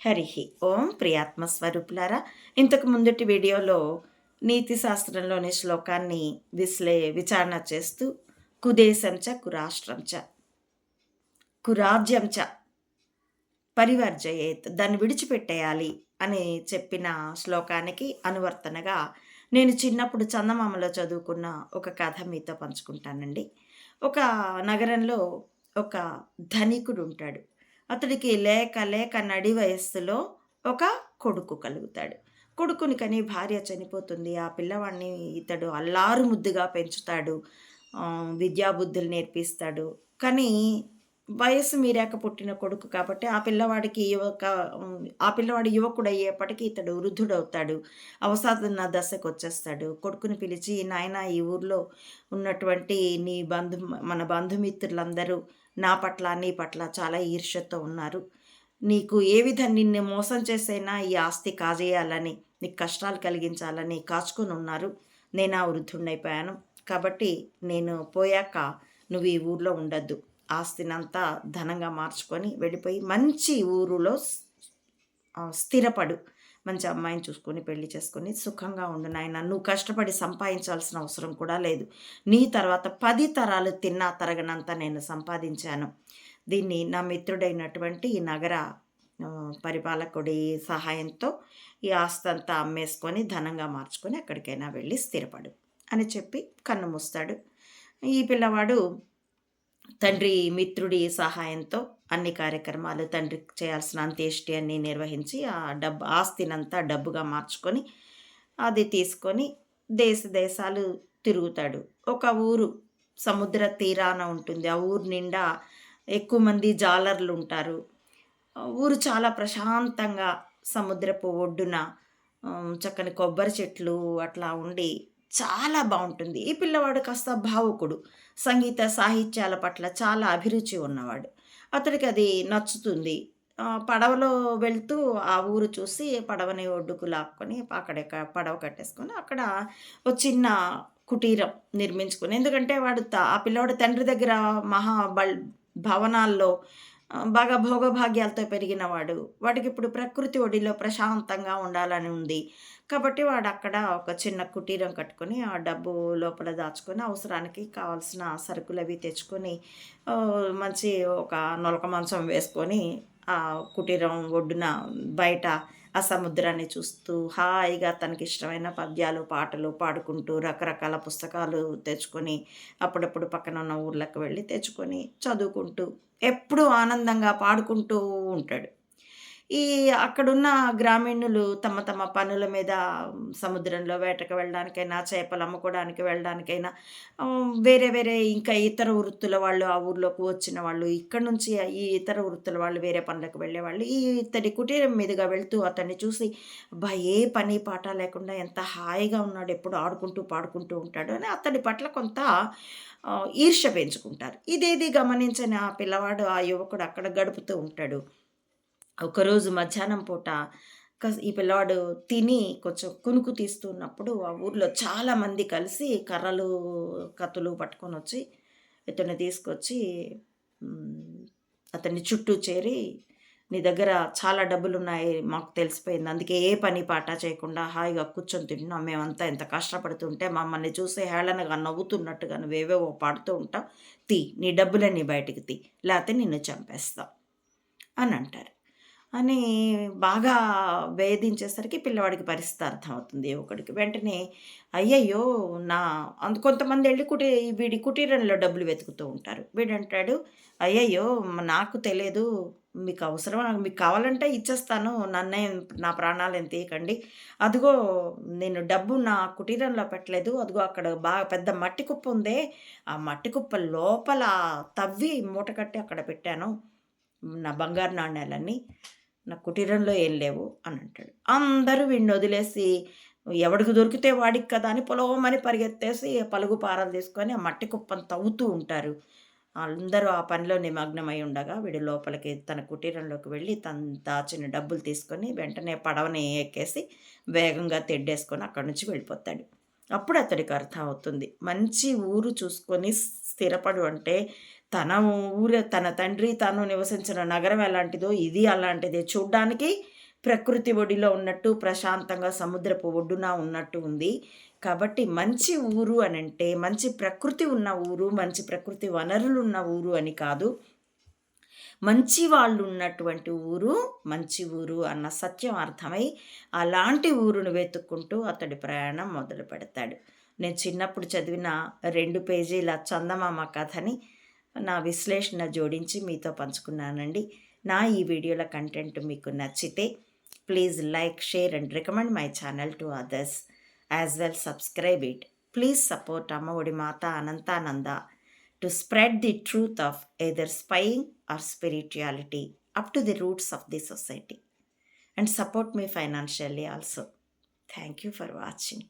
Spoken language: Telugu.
హరి ఓం ప్రియాత్మ స్వరూపులారా ఇంతకు ముందటి వీడియోలో నీతి శాస్త్రంలోని శ్లోకాన్ని విశ్లే విచారణ చేస్తూ కుదేశం చ కురాష్ట్రం చ కురాజ్యం చ పరివర్జయేత్ దాన్ని విడిచిపెట్టేయాలి అని చెప్పిన శ్లోకానికి అనువర్తనగా నేను చిన్నప్పుడు చందమామలో చదువుకున్న ఒక కథ మీతో పంచుకుంటానండి. ఒక నగరంలో ఒక ధనికుడు ఉంటాడు. అతడికి లేక లేక నడి వయస్సులో ఒక కొడుకు కలుగుతాడు. కొడుకుని కని భార్య చనిపోతుంది. ఆ పిల్లవాడిని ఇతడు అల్లారు ముద్దుగా పెంచుతాడు. విద్యాబుద్ధులు నేర్పిస్తాడు. కానీ వయస్సు మీరాక పుట్టిన కొడుకు కాబట్టి ఆ పిల్లవాడికి యువక ఆ పిల్లవాడు యువకుడు అయ్యేపటికి ఇతడు వృద్ధుడవుతాడు. అవసాదన దశకు వచ్చేస్తాడు కొడుకుని పిలిచి నాయన ఈ ఊర్లో ఉన్నటువంటి నీ బంధు మన బంధుమిత్రులందరూ నా పట్ల నీ పట్ల చాలా ఈర్ష్యతో ఉన్నారు. నీకు ఏ విధంగా నిన్ను మోసం చేసైనా ఈ ఆస్తి కాజేయాలని నీకు కష్టాలు కలిగించాలని కాచుకొని ఉన్నారు. నేను ఆ వృద్ధుడినైపోయాను. కాబట్టి నేను పోయాక నువ్వు ఈ ఊర్లో ఉండద్దు. ఆస్తినంతా ధనంగా మార్చుకొని వెళ్ళిపోయి మంచి ఊరులో స్థిరపడు. మంచి అమ్మాయిని చూసుకొని పెళ్ళి చేసుకొని సుఖంగా ఉండు నాయన. నువ్వు కష్టపడి సంపాదించాల్సిన అవసరం కూడా లేదు. నీ తర్వాత పది తరాలు తిన్నా తరగనంత నేను సంపాదించాను. దీన్ని నా మిత్రుడైనటువంటి ఈ నగర పరిపాలకుడి సహాయంతో ఈ ఆస్తి అంతా అమ్మేసుకొని ధనంగా మార్చుకొని ఎక్కడికైనా వెళ్ళి స్థిరపడు అని చెప్పి కన్ను మూస్తాడు. ఈ పిల్లవాడు తండ్రి మిత్రుడి సహాయంతో అన్ని కార్యక్రమాలు తండ్రికి చేయాల్సిన అంత్యేష్టి అన్ని నిర్వహించి ఆ డబ్బు ఆస్తినంతా డబ్బుగా మార్చుకొని అది తీసుకొని దేశ దేశాలు తిరుగుతాడు. ఒక ఊరు సముద్ర తీరాన ఉంటుంది. ఆ ఊరు నిండా ఎక్కువ మంది జాలర్లు ఉంటారు. ఊరు చాలా ప్రశాంతంగా సముద్రపు ఒడ్డున చక్కని కొబ్బరి చెట్లు అట్లా ఉండి చాలా బాగుంటుంది. ఈ పిల్లవాడు కాస్త భావుకుడు. సంగీత సాహిత్యాల పట్ల చాలా అభిరుచి ఉన్నవాడు. అతడికి అది నచ్చుతుంది. పడవలో వెళ్తూ ఆ ఊరు చూసి పడవని ఒడ్డుకు లాక్కొని అక్కడ పడవ కట్టేసుకొని అక్కడ ఒక చిన్న కుటీరం నిర్మించుకుని ఎందుకంటే వాడు ఆ పిల్లవాడు తండ్రి దగ్గర మహా బల్ భవనాల్లో బాగా భోగభాగ్యాలతో పెరిగినవాడు వాడికి ఇప్పుడు ప్రకృతి ఒడిలో ప్రశాంతంగా ఉండాలని ఉంది. కాబట్టి వాడు అక్కడ ఒక చిన్న కుటీరం కట్టుకొని ఆ డబ్బు లోపల దాచుకొని అవసరానికి కావాల్సిన సరుకులు అవి తెచ్చుకొని మంచి ఒక నొలక మంచం వేసుకొని ఆ కుటీరం ఒడ్డున బయట ఆ సముద్రాన్ని చూస్తూ హాయిగా తనకి ఇష్టమైన పద్యాలు పాటలు పాడుకుంటూ రకరకాల పుస్తకాలు తెచ్చుకొని అప్పుడప్పుడు పక్కన ఉన్న ఊర్లకు వెళ్ళి తెచ్చుకొని చదువుకుంటూ ఎప్పుడూ ఆనందంగా పాడుకుంటూ ఉంటాడు. ఈ అక్కడున్న గ్రామీణులు తమ తమ పనుల మీద సముద్రంలో వేటకు వెళ్ళడానికైనా చేపలు అమ్ముకోవడానికి వెళ్ళడానికైనా వేరే వేరే ఇంకా ఇతర వృత్తుల వాళ్ళు ఆ ఊర్లోకి వచ్చిన వాళ్ళు ఇక్కడ నుంచి ఈ ఇతర వృత్తుల వాళ్ళు వేరే పనులకు వెళ్ళేవాళ్ళు ఈ ఇతడి కుటీరం మీదుగా వెళ్తూ అతన్ని చూసి అబ్బా ఏ పని పాట లేకుండా ఎంత హాయిగా ఉన్నాడు ఎప్పుడు ఆడుకుంటూ పాడుకుంటూ ఉంటాడు అని అతడి పట్ల కొంత ఈర్ష్య పెంచుకుంటారు. ఇదేది గమనించని ఆ పిల్లవాడు ఆ యువకుడు అక్కడ గడుపుతూ ఉంటాడు. ఒకరోజు మధ్యాహ్నం పూట ఈ పిల్లవాడు తిని కొంచెం కునుకు తీస్తున్నప్పుడు ఆ ఊర్లో చాలామంది కలిసి కర్రలు కత్తులు పట్టుకొని వచ్చి ఇతన్ని తీసుకొచ్చి అతన్ని చుట్టూ చేరి నీ దగ్గర చాలా డబ్బులు ఉన్నాయి మాకు తెలిసిపోయింది. అందుకే ఏ పని పాట చేయకుండా హాయిగా కూర్చొని తింటున్నాం. మేమంతా ఎంత కష్టపడుతుంటే మమ్మల్ని చూసి హేళనగా నవ్వుతున్నట్టుగా నువ్వేవేవో పాడుతూ ఉంటావు. తీ నీ డబ్బులన్నీ బయటికి తీ. లేకపోతే నిన్ను చంపేస్తాం. అని అంటారు. అని బాగా వేధించేసరికి పిల్లవాడికి పరిస్థితి అర్థమవుతుంది. ఒకడికి వెంటనే అయ్యయ్యో నా అంత కొంతమంది వెళ్ళి కుటీ వీడి కుటీరంలో డబ్బులు వెతుకుతూ ఉంటారు. వీడంటాడు అయ్యయ్యో నాకు తెలియదు మీకు అవసరం మీకు కావాలంటే ఇచ్చేస్తాను. నన్నే నా ప్రాణాలు ఎంత తీయకండి. అదిగో నేను డబ్బు నా కుటీరంలో పెట్టలేదు. అదిగో అక్కడ బాగా పెద్ద మట్టి కుప్ప ఉందే. ఆ మట్టి కుప్ప లోపల తవ్వి మూట కట్టి అక్కడ పెట్టాను. నా బంగారు నాణ్యాలన్నీ. నా కుటీరంలో ఏం లేవు అని అంటాడు. అందరూ వీడిని వదిలేసి ఎవడికి దొరికితే వాడికి కదా అని పొలవమని పరిగెత్తేసి పలుగు పారలు తీసుకొని ఆ మట్టి కుప్పను తవ్వుతూ ఉంటారు. అందరూ ఆ పనిలో నిమగ్నమై ఉండగా వీడు లోపలికి తన కుటీరంలోకి వెళ్ళి తను దాచిన డబ్బులు తీసుకొని వెంటనే పడవని ఎక్కేసి వేగంగా తెడ్డేసుకొని అక్కడి నుంచి వెళ్ళిపోతాడు. అప్పుడు అతడికి అర్థం అవుతుంది. మంచి ఊరు చూసుకొని స్థిరపడు అంటే తన ఊరు తన తండ్రి తాను నివసించిన నగరం ఎలాంటిదో ఇది అలాంటిదే. చూడ్డానికి ప్రకృతి ఒడిలో ఉన్నట్టు ప్రశాంతంగా సముద్రపు ఒడ్డున ఉన్నట్టు ఉంది. కాబట్టి మంచి ఊరు అని అంటే మంచి ప్రకృతి ఉన్న ఊరు మంచి ప్రకృతి వనరులు ఉన్న ఊరు అని కాదు. మంచి వాళ్ళు ఉన్నటువంటి ఊరు మంచి ఊరు అన్న సత్యం అర్థమై అలాంటి ఊరును వెతుక్కుంటూ అతడి ప్రయాణం మొదలు పెడతాడు నేను చిన్నప్పుడు చదివిన రెండు పేజీల చందమామ కథని నా విశ్లేషణ జోడించి మీతో పంచుకున్నానండి. నా ఈ వీడియోల కంటెంట్ మీకు నచ్చితే please like share and recommend my channel to others. As well subscribe it. Please support Ammaodi Mata Anantananda to spread the truth of either spying or spirituality up to the roots of the society. And support me financially also. Thank you for watching.